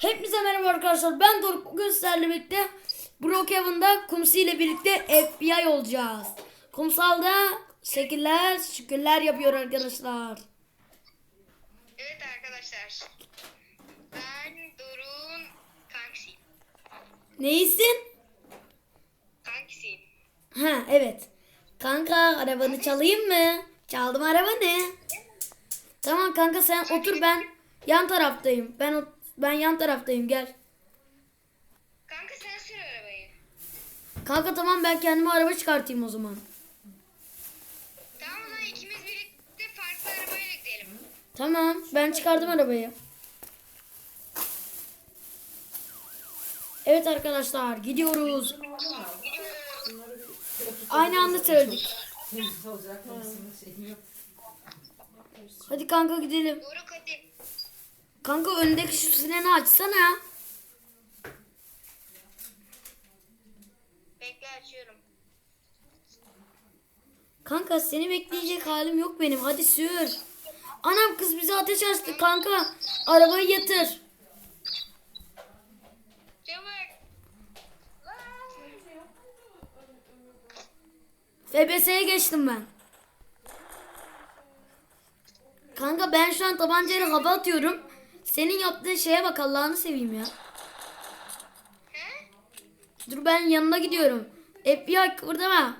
Hepinize merhaba arkadaşlar. Ben Doruk. Bugün sizlerle birlikte Brookhaven'da Kumsi ile birlikte FBI olacağız. Kumsal'da şekiller, şükürler yapıyor arkadaşlar. Evet arkadaşlar. Ben Doruk'un kankisiyim. Neysin? Kankisiyim. Ha evet. Kanka arabanı çalayım mı? Çaldım arabanı. Tamam kanka sen otur ben yan taraftayım. Ben o- ben yan taraftayım gel. Kanka sen sür arabayı. Kanka tamam ben kendime araba çıkartayım o zaman. Tamam o zaman ikimiz birlikte farklı arabayla gidelim. Tamam ben çıkardım arabayı. Evet arkadaşlar gidiyoruz. Aynı anda söyledik. Hadi kanka gidelim. Doruk hadi. Kanka önündeki şu sineni açsana. Bekle açıyorum. Kanka seni bekleyecek halim yok benim. Hadi sür. Anam kız bize ateş açtı kanka. Arabayı yatır. FBS'ye geçtim ben. Kanka ben şu an tabancayla hava atıyorum. Senin yaptığın şeye bak Allah'ını seveyim ya. He? Dur ben yanına gidiyorum. FBI kıpırdama.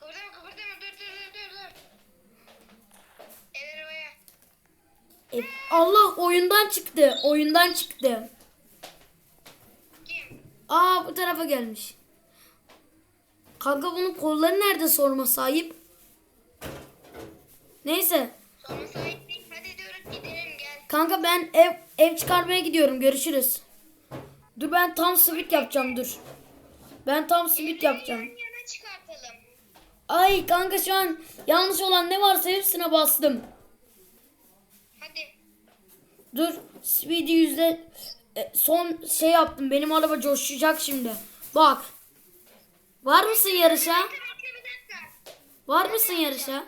Kıpırdama kıpırdama dur dur dur dur dur. El arabaya. E, Allah oyundan çıktı. Oyundan çıktı. Kim? Aa bu tarafa gelmiş. Kanka bunun kolları nerede sorma sahip? Neyse. Sonra sahip Kanka ben ev ev çıkarmaya gidiyorum. Görüşürüz. Dur ben tam switch yapacağım dur. Ben tam switch yapacağım. Ay kanka şu an yanlış olan ne varsa hepsine bastım. Hadi. Dur speed'i yüzde e, son şey yaptım. Benim araba coşacak şimdi. Bak. Var mısın yarışa? Var mısın yarışa?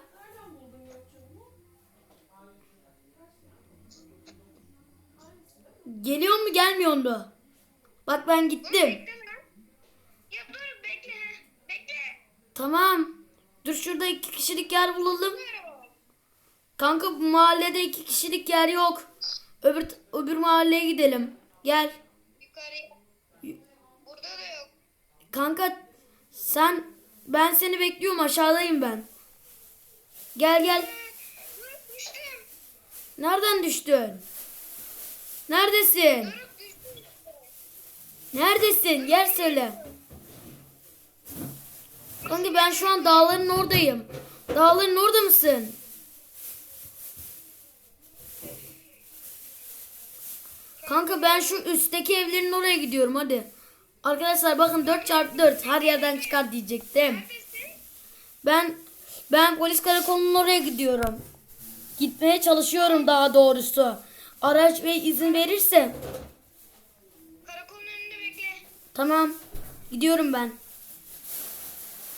Geliyor mu gelmiyor mu? Bak ben gittim. Ya dur bekle. Bekle. Tamam. Dur şurada iki kişilik yer bulalım. Kanka bu mahallede iki kişilik yer yok. Öbür öbür mahalleye gidelim. Gel. Yukarı. Burada da yok. Kanka sen ben seni bekliyorum aşağıdayım ben. Gel gel. Nereden düştün? Neredesin? Neredesin? Yer söyle. Kanka ben şu an dağların oradayım. Dağların orada mısın? Kanka ben şu üstteki evlerin oraya gidiyorum hadi. Arkadaşlar bakın 4x4 her yerden çıkar diyecektim. Ben ben polis karakolunun oraya gidiyorum. Gitmeye çalışıyorum daha doğrusu. Araç ve izin verirse Karakolun önünde bekle. tamam gidiyorum ben.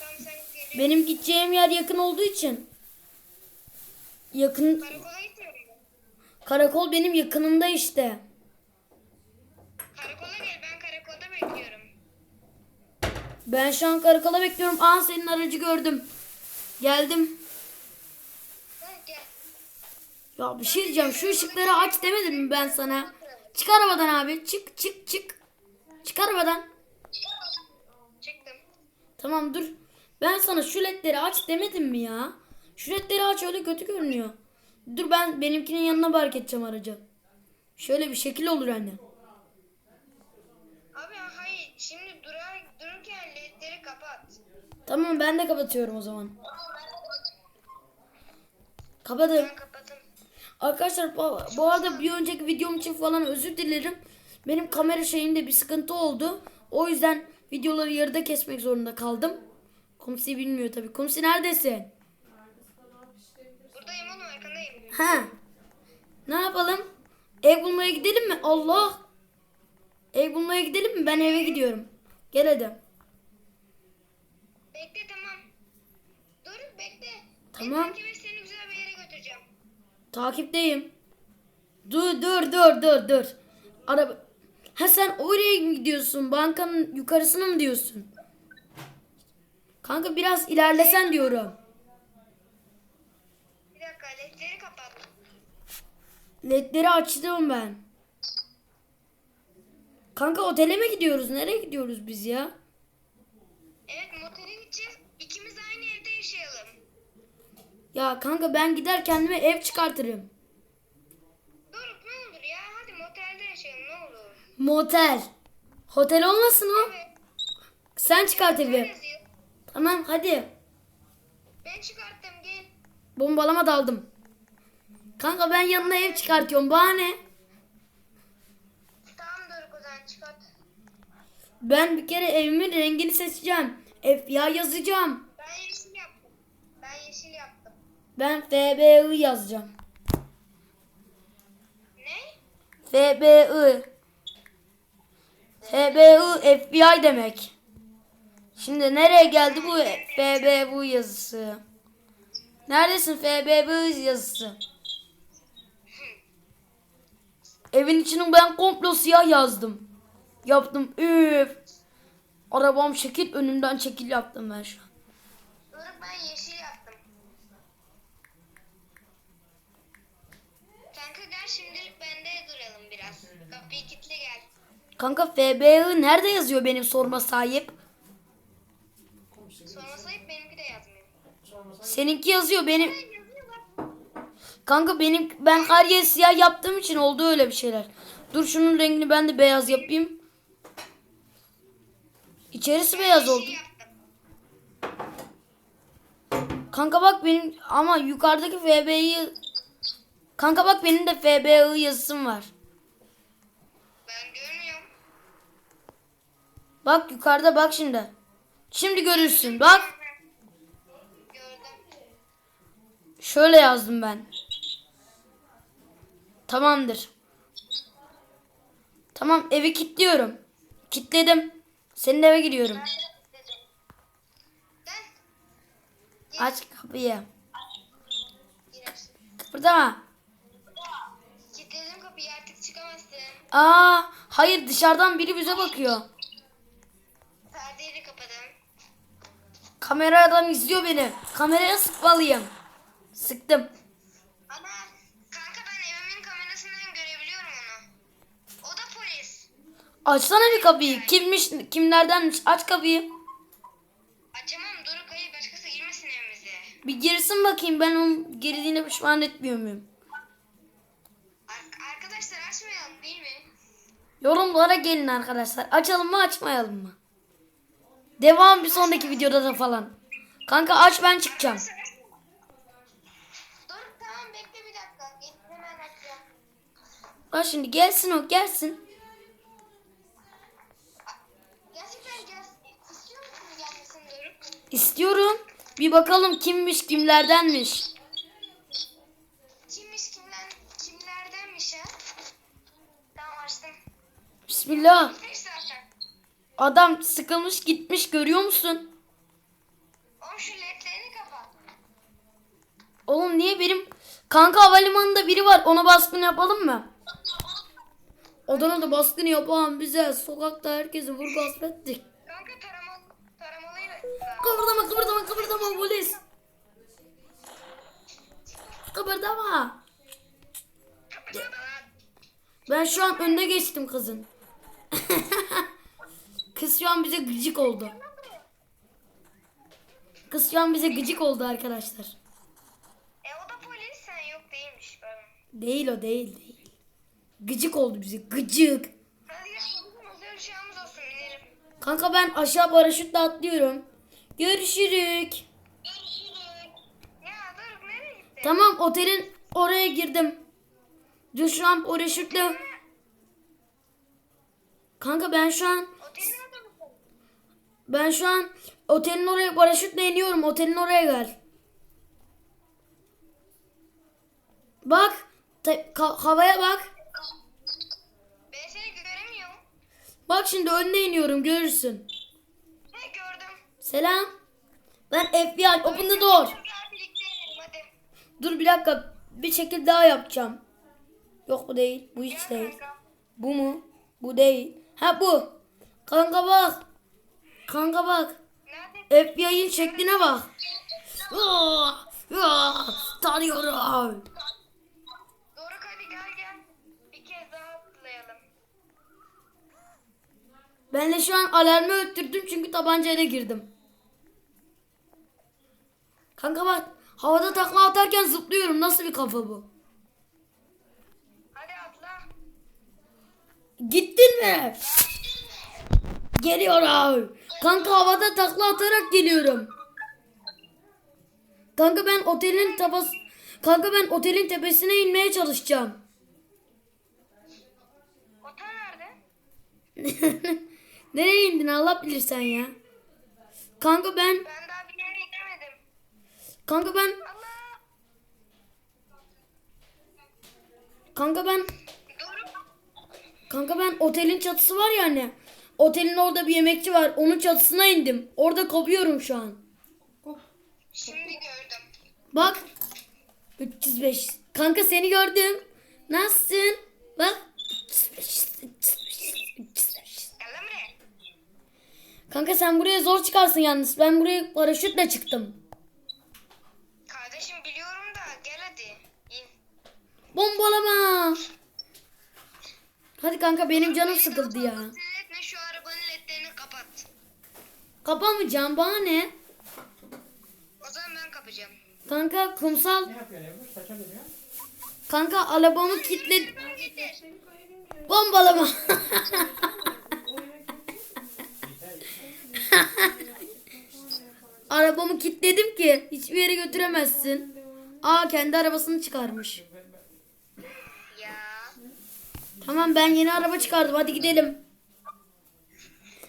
Tamam sen geliyorsun. Benim gideceğim yer yakın olduğu için. Yakın Karakola karakol benim yakınımda işte. Karakola gel ben karakolda bekliyorum. Ben şu an karakola bekliyorum. Aa senin aracı gördüm. Geldim. Ya bir şey diyeceğim. Şu ışıkları aç demedim mi ben sana? Çık arabadan abi. Çık çık çık. Çık arabadan. Çıktım. Tamam dur. Ben sana şu ledleri aç demedim mi ya? Şu ledleri aç öyle kötü görünüyor. Dur ben benimkinin yanına park edeceğim aracı. Şöyle bir şekil olur anne. Abi hayır şimdi durar, dururken ledleri kapat. Tamam ben de kapatıyorum o zaman. Kapadım. Ben kapattım. Arkadaşlar bu, arada bir önceki videom için falan özür dilerim. Benim kamera şeyinde bir sıkıntı oldu. O yüzden videoları yarıda kesmek zorunda kaldım. Kumsi bilmiyor tabii. Kumsi neredesin? Buradayım oğlum arkandayım. Ha. Ne yapalım? Ev bulmaya gidelim mi? Allah. Ev bulmaya gidelim mi? Ben eve gidiyorum. Gel hadi. Bekle tamam. Dur bekle. Tamam. Beni takip et seni güzel bir yere götüreceğim. Takipteyim. Dur dur dur dur dur. Araba. Ha sen oraya mı gidiyorsun? Bankanın yukarısına mı diyorsun? Kanka biraz ilerlesen diyorum. Bir dakika ledleri kapat. Ledleri açtım ben. Kanka otele mi gidiyoruz? Nereye gidiyoruz biz ya? Evet motele gideceğiz. İkimiz aynı evde yaşayalım. Ya kanka ben gider kendime ev çıkartırım. Doruk ne olur ya hadi motelde yaşayalım ne olur. Motel. Hotel olmasın o. Evet. Sen çıkart evi. yazıyor? Tamam hadi. Ben çıkarttım gel. Bombalama daldım. Kanka ben yanına ev çıkartıyorum. Bana ne? Tamam Doruk o zaman çıkart. Ben bir kere evimin rengini seçeceğim. FBI yazacağım. Ben yeşil yaptım. Ben yeşil yaptım. Ben FBI yazacağım. Ne? FBI. FBI FBI demek. Şimdi nereye geldi bu FBI yazısı? Neredesin FBI yazısı? Evin içini ben komplo siyah yazdım. Yaptım. Üf. Arabam şekil önümden çekil yaptım ben şu an. Doruk ben yeşil yaptım. Kanka gel şimdilik bende duralım biraz. Kapıyı kilitle gel. Kanka FBI nerede yazıyor benim sorma sahip? Sonra sayıp benimki de yazmıyor. Seninki yazıyor benim. Kanka benim ben her yeri siyah yaptığım için oldu öyle bir şeyler. Dur şunun rengini ben de beyaz yapayım. İçerisi beyaz oldu. Yeşil yaptım. Kanka bak benim ama yukarıdaki FB'yi Kanka bak benim de FBI yazısım var. Ben görmüyorum. Bak yukarıda bak şimdi. Şimdi görürsün. Bak Gördüm. şöyle yazdım ben. Tamamdır. Tamam evi kilitliyorum. Kilitledim. Senin eve. Ben Aç kapıyı. Kıpırdama. Aa, hayır dışarıdan biri bize bakıyor. Perdeyi de kapadım. Kameradan izliyor beni. Kameraya sıkmalıyım. Sıktım. Ama kanka ben evimin kamerasından görebiliyorum onu. O da polis. Açsana bir kapıyı. Kimmiş, kimlerdenmiş? Aç kapıyı. Açamam Doruk hayır başkası girmesin evimize. Bir girsin bakayım ben onun girdiğine pişman etmiyor muyum? Ar- arkadaşlar açmayalım değil mi? Yorumlara gelin arkadaşlar. Açalım mı açmayalım mı? Devam bir sonraki videoda da falan. Kanka aç ben çıkacağım. Doruk tamam bekle bir dakika. Gel, hemen açacağım. Bak şimdi gelsin o gelsin. Gerçekten gel, istiyor musun gelmesin Doruk? İstiyorum. Bir bakalım kimmiş kimlerdenmiş. Kimmiş kimler, kimlerdenmiş ha? Tamam açtım. Bismillah. Adam sıkılmış gitmiş görüyor musun? Oğlum şu ledlerini kapat. Oğlum niye benim kanka havalimanında biri var ona baskın yapalım mı? Adana'da baskın yapan bize sokakta herkesi vur gasp ettik. Kanka taramalı, taramalıyla. Kıpırdama kıpırdama kıpırdama polis. Kıpırdama. Ben şu an önüne geçtim kızın. Kız şu an bize gıcık oldu. Kız şu an bize gıcık oldu arkadaşlar. E o da polis sen yok değilmiş. Pardon. Değil o değil değil. Gıcık oldu bize gıcık. Hadi olsun. Kanka ben aşağı paraşütle atlıyorum. Görüşürük. Ya Doruk nereye gitti? Tamam otelin oraya girdim. Dur an paraşütle. Kanka ben şu an ben şu an otelin oraya paraşütle iniyorum. Otelin oraya gel. Bak te- ka- havaya bak. Ben seni göremiyorum. Bak şimdi önüne iniyorum görürsün. Ne gördüm? Selam. Ben FBI open the door. Dur bir dakika bir şekil daha yapacağım. Yok bu değil. Bu hiç değil. Bu mu? Bu değil. Ha bu. Kanka bak. Kanka bak. Nerede? FBI'nin şekline bak. Aa, aa, Tanıyorum. Doruk hadi gel gel. Bir kez daha atlayalım. Ben de şu an alarmı öttürdüm çünkü tabancayla girdim. Kanka bak havada takla atarken zıplıyorum. Nasıl bir kafa bu? Hadi atla. Gittin mi? Geliyorum. Kanka havada takla atarak geliyorum. Kanka ben otelin tabas Kanka ben otelin tepesine inmeye çalışacağım. Otel nerede? Nereye indin Allah bilir sen ya. Kanka ben Ben daha bir yere gidemedim. kanka ben Allah. kanka ben. Kanka ben otelin çatısı var ya hani. Otelin orada bir yemekçi var. Onun çatısına indim. Orada kopuyorum şu an. Şimdi gördüm. Bak. 305. Kanka seni gördüm. Nasılsın? Bak. 305, 305, 305. Gel lan buraya. Kanka sen buraya zor çıkarsın yalnız. Ben buraya paraşütle çıktım. Kardeşim biliyorum da gel hadi. İn. Bombalama. Hadi kanka benim canım sıkıldı ya. etme şu arabanın ledlerini kapat. Kapamayacağım bana ne? O zaman ben kapacağım. Kanka kumsal. Ne yapıyorsun Ebru? Saça dönüyor. Kanka arabamı getir. Bombalama. Arabamı kilitledim ki hiçbir yere götüremezsin. Aa kendi arabasını çıkarmış. Tamam ben yeni araba çıkardım hadi gidelim.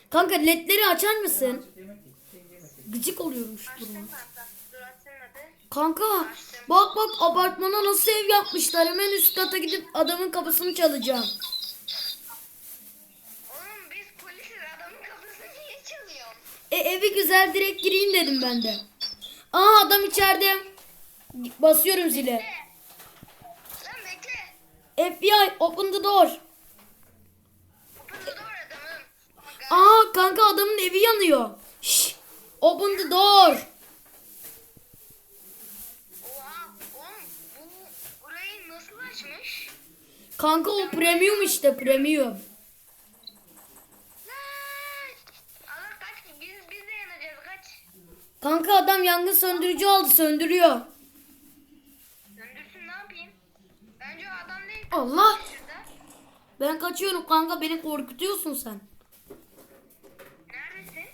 Kanka ledleri açar mısın? Gıcık oluyorum şu duruma. Kanka bak bak apartmana nasıl ev yapmışlar. Hemen üst kata gidip adamın kapısını çalacağım. Oğlum biz polisiz adamın kapısını niye çalıyor? E evi güzel direkt gireyim dedim ben de. Aa adam içeride. Basıyorum zile. FBI open the door. Open the door adamım. Aa kanka adamın evi yanıyor. Şş, open the door. Oha. Oğlum bu burayı nasıl açmış? Kanka o premium işte premium. Kanka adam yangın söndürücü aldı söndürüyor. Söndürsün ne yapayım? Bence o adam değil. Allah. Ben kaçıyorum kanka beni korkutuyorsun sen. Neredesin?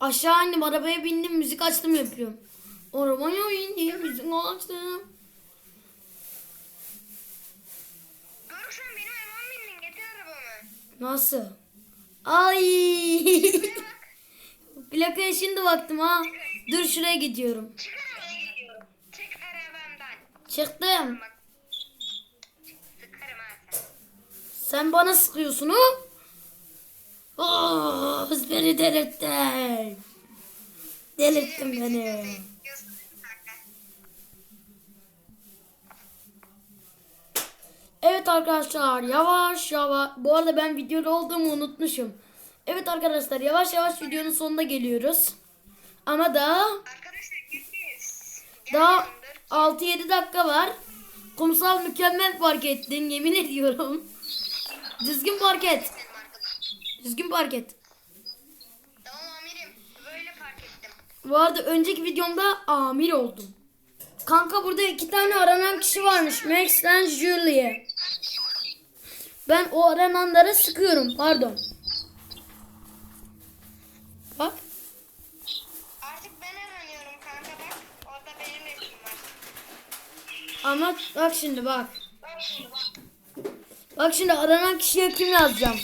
Aşağı indim arabaya bindim müzik açtım yapıyorum. Arabaya indim müzik açtım. Doruk sen benim arabama bindin getir arabamı. Nasıl? Ay. Plakaya şimdi baktım ha. Dur şuraya gidiyorum. Çık arabamdan. Çıktım. Bak. Sıkarım ha sen. Sen bana sıkıyorsun ha? Oh, beni delirttin. Delirttin beni. Evet arkadaşlar yavaş yavaş. Bu arada ben videoda olduğumu unutmuşum. Evet arkadaşlar yavaş yavaş videonun sonuna geliyoruz. Ama daha daha 6-7 dakika var. Kumsal mükemmel park ettin yemin ediyorum. Düzgün park et. Düzgün park et. Tamam amirim. Böyle fark ettim. Bu arada önceki videomda amir oldum. Kanka burada iki tane aranan kişi varmış. Max and Julie. Ben o arananlara sıkıyorum. Pardon. Bak. Artık ben aranıyorum kanka bak. Orada benim resmim var. Ama bak şimdi bak. Bak şimdi bak. Bak şimdi aranan kişiye kim yazacağım?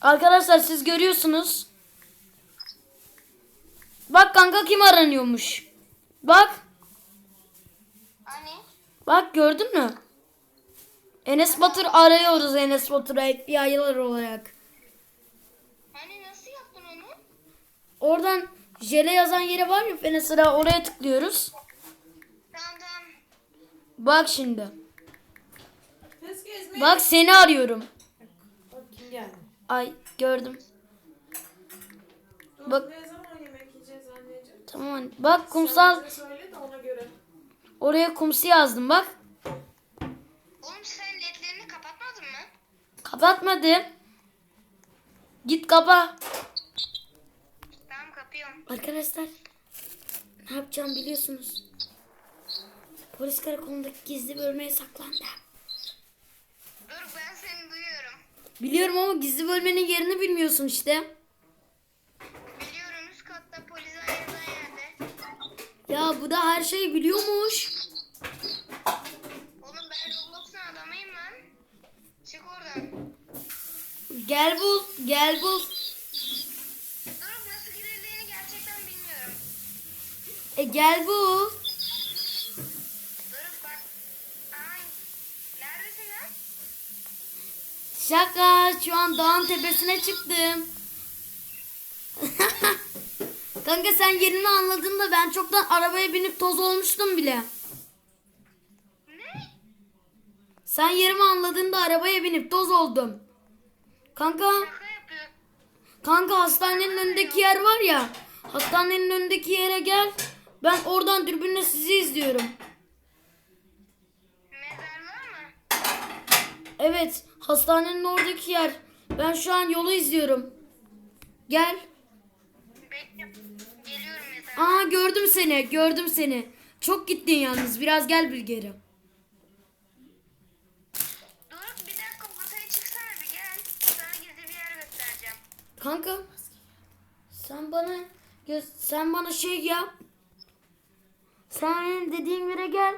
Arkadaşlar siz görüyorsunuz. Bak kanka kim aranıyormuş. Bak. Hani? Bak gördün mü? Enes Batur arıyoruz Enes Batur'u FBI'lar olarak. Hani nasıl yaptın onu? Oradan jele yazan yere var ya mesela oraya tıklıyoruz. Bak şimdi. Bak seni arıyorum. Bak kim geldi. Ay gördüm. Dur, Bak. Ne zaman yemek yiyeceğiz anneciğim? Tamam. Bak kumsal Sen bize söyle de ona göre. oraya kumsi yazdım bak. Oğlum sen ledlerini kapatmadın mı? Kapatmadım. Git kapa. Tamam kapıyorum. Arkadaşlar ne yapacağım biliyorsunuz. Polis karakolundaki gizli bölmeye saklandı. Dur ben seni duyuyorum. Biliyorum ama gizli bölmenin yerini bilmiyorsun işte. Biliyorum üst katta polis ayrılan yerde. Ya bu da her şeyi biliyormuş. Oğlum ben Roblox'un adamıyım lan. Çık oradan. Gel bul, gel bul. Dur nasıl girildiğini gerçekten bilmiyorum. E gel bul. Dur bak. Ay. Neredesin lan? Şaka şu an dağın tepesine çıktım. Kanka sen yerini anladın da ben çoktan arabaya binip toz olmuştum bile. Ne? Sen yerimi anladığında arabaya binip toz oldum. Kanka, kanka hastanenin önündeki yer var ya. Hastanenin önündeki yere gel. Ben oradan dürbünle sizi izliyorum. Mezarlığa mı? Evet, hastanenin oradaki yer. Ben şu an yolu izliyorum. Gel. Bekle. Geliyorum mezarlığa. Aa gördüm seni, gördüm seni. Çok gittin yalnız. Biraz gel bir geri. Dur bir dakika ortaya çıksana bir gel. Sana gizli bir yer göstereceğim. Kanka, sen bana sen bana şey yap. Sen benim dediğim yere gel.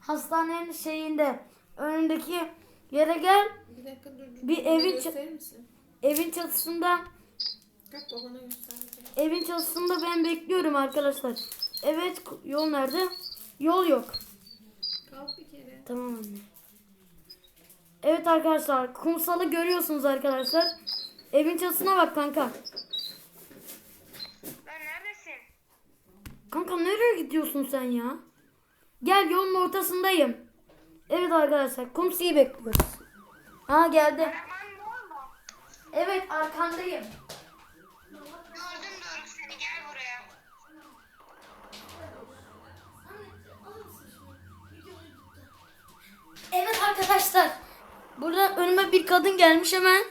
Hastanenin şeyinde önündeki yere gel. Bir dakika dur. dur. Bir evin ça- gösterir misin? Evin çatısında Kalk babana göstereceğim. evin çatısında ben bekliyorum arkadaşlar. Evet, yol nerede? Yol yok. Kalk bir kere. Tamam anne. Evet arkadaşlar kumsalı görüyorsunuz arkadaşlar. Evin çatısına bak kanka. Lan neredesin? Kanka nereye gidiyorsun sen ya? Gel yolun ortasındayım. Evet arkadaşlar kumsiyi bekliyoruz. Ha geldi. Evet arkandayım. Gördüm Doruk seni gel buraya. Evet arkadaşlar. Burada önüme bir kadın gelmiş hemen.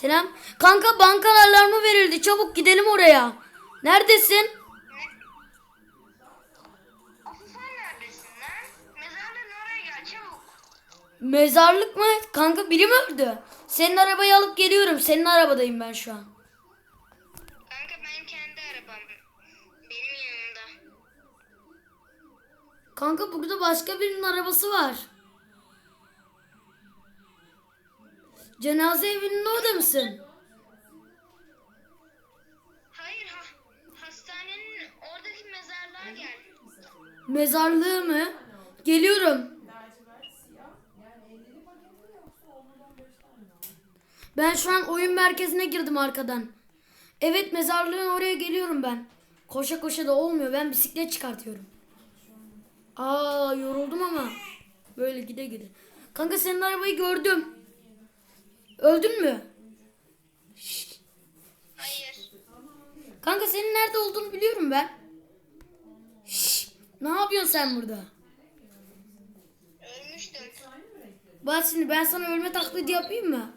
Selam. Kanka banka alarmı verildi. Çabuk gidelim oraya. Neredesin? Mezarlık mı? Kanka biri mi öldü? Senin arabayı alıp geliyorum. Senin arabadayım ben şu an. Kanka benim kendi arabam. Benim yanımda. Kanka burada başka birinin arabası var. Cenaze evinin orada mısın? Hayır ha hastanenin oradaki mezarlığa gel. Mezarlığı mı? Geliyorum. Ben şu an oyun merkezine girdim arkadan. Evet mezarlığın oraya geliyorum ben. Koşa koşa da olmuyor. Ben bisiklet çıkartıyorum. Aa yoruldum ama. Böyle gide gide. Kanka senin arabayı gördüm. Öldün mü? Hayır. Kanka senin nerede olduğunu biliyorum ben. Şşş, ne yapıyorsun sen burada? Ölmüştüm. Bak şimdi ben sana ölme taklidi yapayım mı?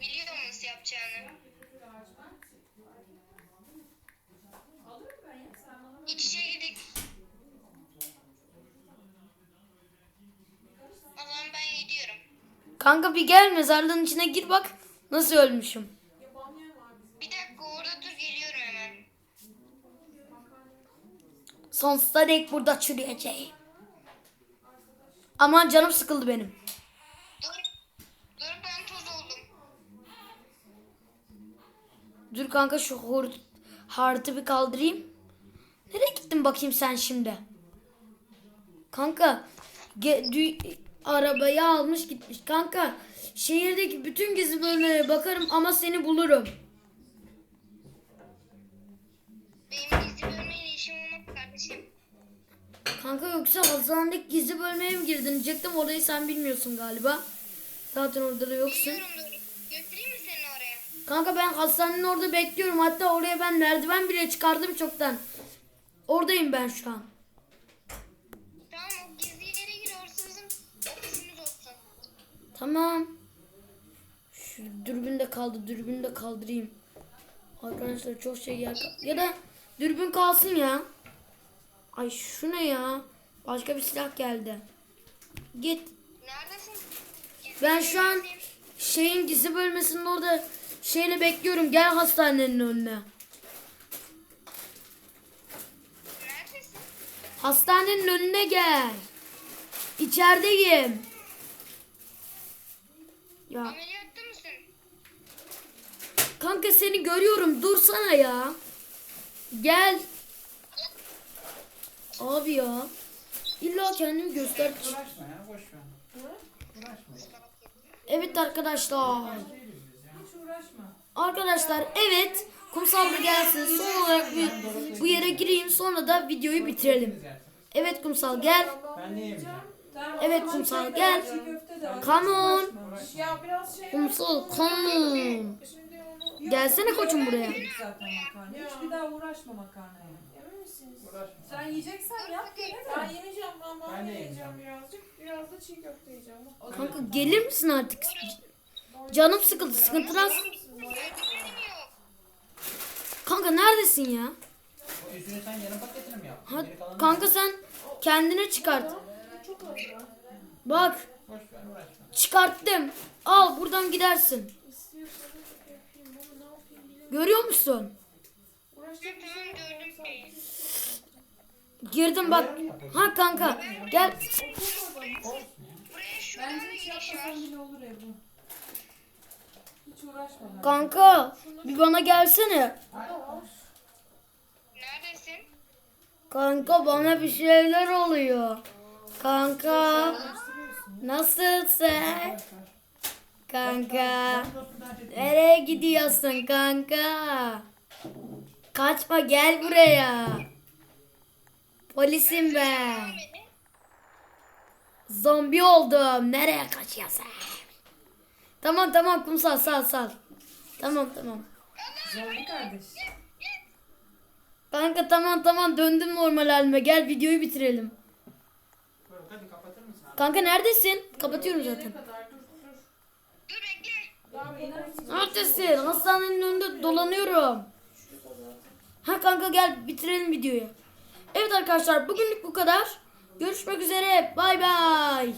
Biliyorum nasıl yapacağını. İç içe girdik. O zaman ben gidiyorum. Kanka bir gel mezarlığın içine gir bak. Nasıl ölmüşüm. Bir dakika orada dur geliyorum hemen. Sonsuza dek burada çürüyeceğim. Aman canım sıkıldı benim. Dur. Dur ben toz oldum. Dur kanka şu hor hartı bir kaldırayım. Nereye gittin bakayım sen şimdi? Kanka ge- dü- arabayı almış gitmiş. Kanka şehirdeki bütün gizli bölmelere bakarım ama seni bulurum. Benim gizli bölmeyle işim olmak kardeşim. Kanka yoksa hastanedeki gizli bölmeye mi girdin diyecektim orayı sen bilmiyorsun galiba. Zaten orada da yoksun. Biliyorum. Götüreyim mi seni oraya? Kanka ben hastanenin orada bekliyorum. Hatta oraya ben merdiven bile çıkardım çoktan. Oradayım ben şu an. Tamam. Şu dürbün de kaldı. Dürbünü de kaldırayım. Arkadaşlar çok şey yer Ya da dürbün kalsın ya. Ay şu ne ya? Başka bir silah geldi. Git. Neredesin? Ben şu an şeyin gizli bölmesinin orada şeyle bekliyorum. Gel hastanenin önüne. Neredesin? Hastanenin önüne gel. İçerideyim. Ya Ameliyatta mısın? kanka seni görüyorum. Dursana ya. Gel. Abi ya. İlla kendimi göster. Uğraşma ya boş ver. Uğraşma. Evet arkadaşlar. Hiç uğraşma. Arkadaşlar evet. Kumsal da gelsin. Son olarak bu, bu yere gireyim. Sonra da videoyu bitirelim. Evet kumsal gel. Ben ne yemeyeceğim? Tamam, Evet, o kumsal, gel. Come on. Ya biraz şey Kumsal come on. Şimdi onu Gelsene koçum buraya. zaten makarna. Hiç bir daha uğraşma makarnaya. emin misiniz? Sen yiyeceksen yap gene Ben de. yemeyeceğim ben Ben de yiyeceğim birazcık. Biraz da çiğ köfte yiyeceğim. Kanka gelir misin artık? Canım sıkıldı. Sıkıntılar. Yardım yok. Kanka neredesin ya? O yüzünü sen yarım paketini mi yaptın? Ha, Geri kanka sen kendine çıkart. Bak çıkarttım. Al buradan gidersin. Görüyor musun? Girdim bak. Ha kanka gel. Kanka bir bana gelsene. Neredesin? Kanka bana bir şeyler oluyor. Kanka nasılsın? Kanka nereye gidiyorsun kanka? Kaçma gel buraya. Polisim ben. Zombi oldum. Nereye kaçıyorsun? Tamam tamam kumsal sal sal. Tamam tamam. Zombi kardeş. Kanka tamam tamam döndüm normal halime. Gel videoyu bitirelim. Buyur, Hadi kapatır mısın abi? Kanka neredesin? Kapatıyorum Ne zaten. Neredesin? Hastanenin önünde dolanıyorum. Ha kanka gel bitirelim videoyu. Evet arkadaşlar bugünlük bu kadar. Görüşmek üzere. Bay bay.